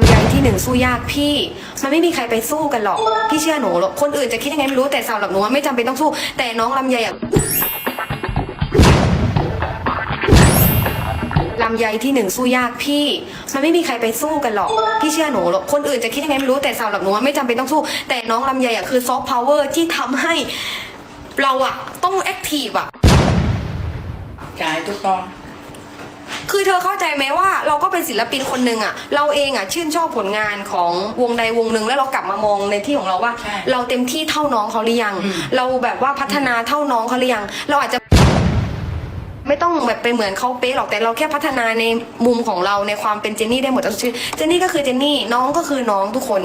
ำไยที่หนึ่งสู้ยากพี่ มันไม่มีใครไปสู้กันหรอก พี่เชื่อหนูหรอก คนอื่นจะคิดยังไงไม่รู้แต่สำหรับหนูว่าไม่จำเป็นต้องสู้ แต่น้องลำไยอะลำไยที่หนึ่งสู้ยากพี่ มันไม่มีใครไปสู้กันหรอก พี่เชื่อหนูหรอก คนอื่นจะคิดยังไงไม่รู้แต่สำหรับหนูว่าไม่จำเป็นต้องสู้ แต่น้องลำไยอะคือซอฟต์พาวเวอร์ที่ทำให้เราอะต้องแอคทีฟอะ ใช่ถูกต้อง คือเธอเข้าใจไหมว่าเราก็เป็นศิลปินคนหนึ่งอะเราเองอะชื่นชอบผลงานของวงใดวงหนึ่งแล้วเรากลับมามองในที่ของเราว่า ใช่ เราเต็มที่เท่าน้องเขาหรือยังอืมเราแบบว่าพัฒนาเท่าน้องเขาหรือยัง เราอาจจะ ไม่ต้องแบบไปเหมือนเขาเป๊ะหรอกแต่เราแค่พัฒนาในมุมของเราในความเป็นเจนนี่ได้หมดทั้งชีวิตเจนนี่ก็คือเจนนี่น้องก็คือน้องทุกคน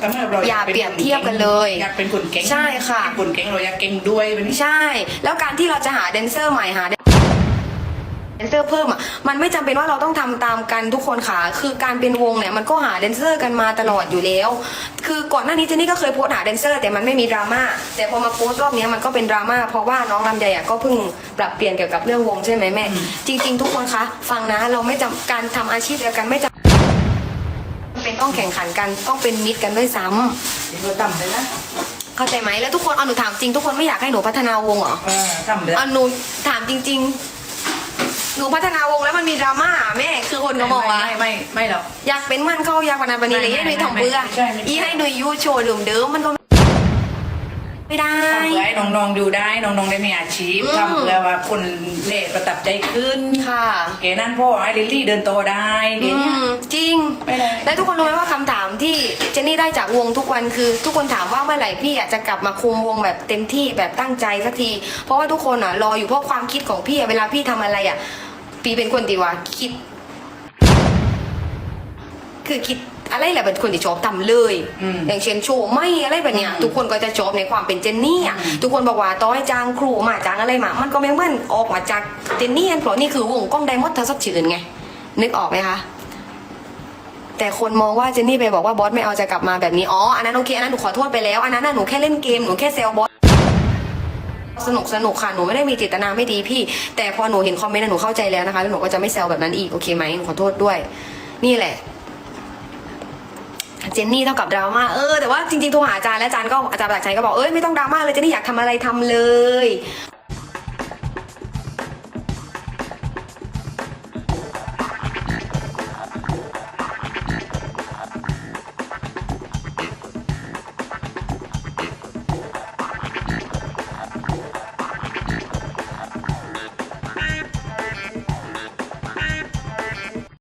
สำหรับเราอย่าเปรียบเทียบกันเลยอยากเป็นคนเก่งใช่ค่ะเป็นคนเก่งเราอยากเก่งด้วยเป็น ใช่ แล้วการที่เราจะหาแดนเซอร์ใหม่หา แดนเซอร์เพิ่มอะมันไม่จำเป็นว่าเราต้องทำตามกันทุกคนค่ะ คือการเป็นวงเนี่ยมันก็หาแดนเซอร์กันมาตลอดอยู่แล้ว คือก่อนหน้านี้เจนนี่ก็เคยโพสต์หาแดนเซอร์ แต่มันไม่มีดราม่าแต่พอมาโพสต์รอบเนี้ยมันก็เป็นดราม่าเพราะว่าน้องลำไยอะก็เพิ่งปรับเปลี่ยนเกี่ยวกับเรื่องวงใช่ไหมแม่จริง ๆ ทุกคนคะฟังนะเราไม่จำการทำอาชีพเดียวกันไม่จำเป็นต้องแข่งขันกันต้องเป็นมิตรกันด้วยซ้ำที่เราทำเลยนะเข้าใจไหมแล้วทุกคนเอาหนูถามจริงทุกคนไม่อยากให้หนูพัฒนาวงเหรอ เออทำเลยเอาหนูถามจริงๆ หนูพัฒนาวงแล้วมันมีดราม่าแม่คือคนก็มองว่า ไม่ไม่ไม่หรอก อยากเป็นมันเข้าอยากปนันปนีเลยไม่ให้หนูไม่ทำเบื่อไม่ใช่ไม่ใช่อีให้หนูยูโชว์เดิมเดิมมันก็ไม่ได้ ทำเพื่อให้น้องๆดูได้น้องๆได้มีอาชีพอืม ทำเพื่อว่าคนเล่ประทับ ใจขึ้นค่ะ เก๋นั่นพ่อให้ลิลลี่เดินโตได้เก๋อืเนี่ย มจริง ไม่ได้ และทุกคนรู้ไหมว่าคำถามที่เจนนี่ได้จากวงทุกวันคือ ทุกคนถามว่าเมื่อไหร่พี่อยากจะกลับมาคุมวงแบบเต็มที่แบบตั้งใจสักที เพราะว่าทุกคนอะรออยู่เพราะความคิดของพี่อะเวลาพี่ทำอะไรอะปีเป็นคนดีว่าคิด คือคิด อะไรแหละเป็นคนที่ชอบทำเลย อืมอย่างเช่นโชว์ไม่อะไรแบบเนี้ย อืมทุกคนก็จะชอบในความเป็นเจนนี่อะอืมทุกคนบอกว่าต้อยจางครูมาจางอะไรมา มันก็ไม่เหมือนออกมาจากเจนนี่เพราะนี่คือวงกล้องไดมอนด์ทัศชื่นไงนึกออกไหมคะ แต่คนมองว่าเจนนี่ไปบอกว่าบอสไม่เอาจะกลับมาแบบนี้ อ๋อ อันนั้นโอเค อันนั้นหนูขอโทษไปแล้ว อันนั้นน่ะหนูแค่เล่นเกม หนูแค่เซลบอส สนุกสนุกค่ะ หนูไม่ได้มีเจตนาไม่ดีพี่ แต่พอหนูเห็นคอมเมนต์น่ะหนูเข้าใจแล้วนะคะ แล้วหนูก็จะไม่แซวแบบนั้นอีก โอเคไหมหนูขอโทษด้วย นี่แหละ เจนนี่เท่ากับดราม่าเออแต่ว่าจริงๆโทรหาอาจารย์แล้วอาจารย์ก็อาจารย์ประจักษ์ชัยก็บอกเอ้ยไม่ต้องดราม่าเลยเจนนี่อยากทำอะไรทำเลย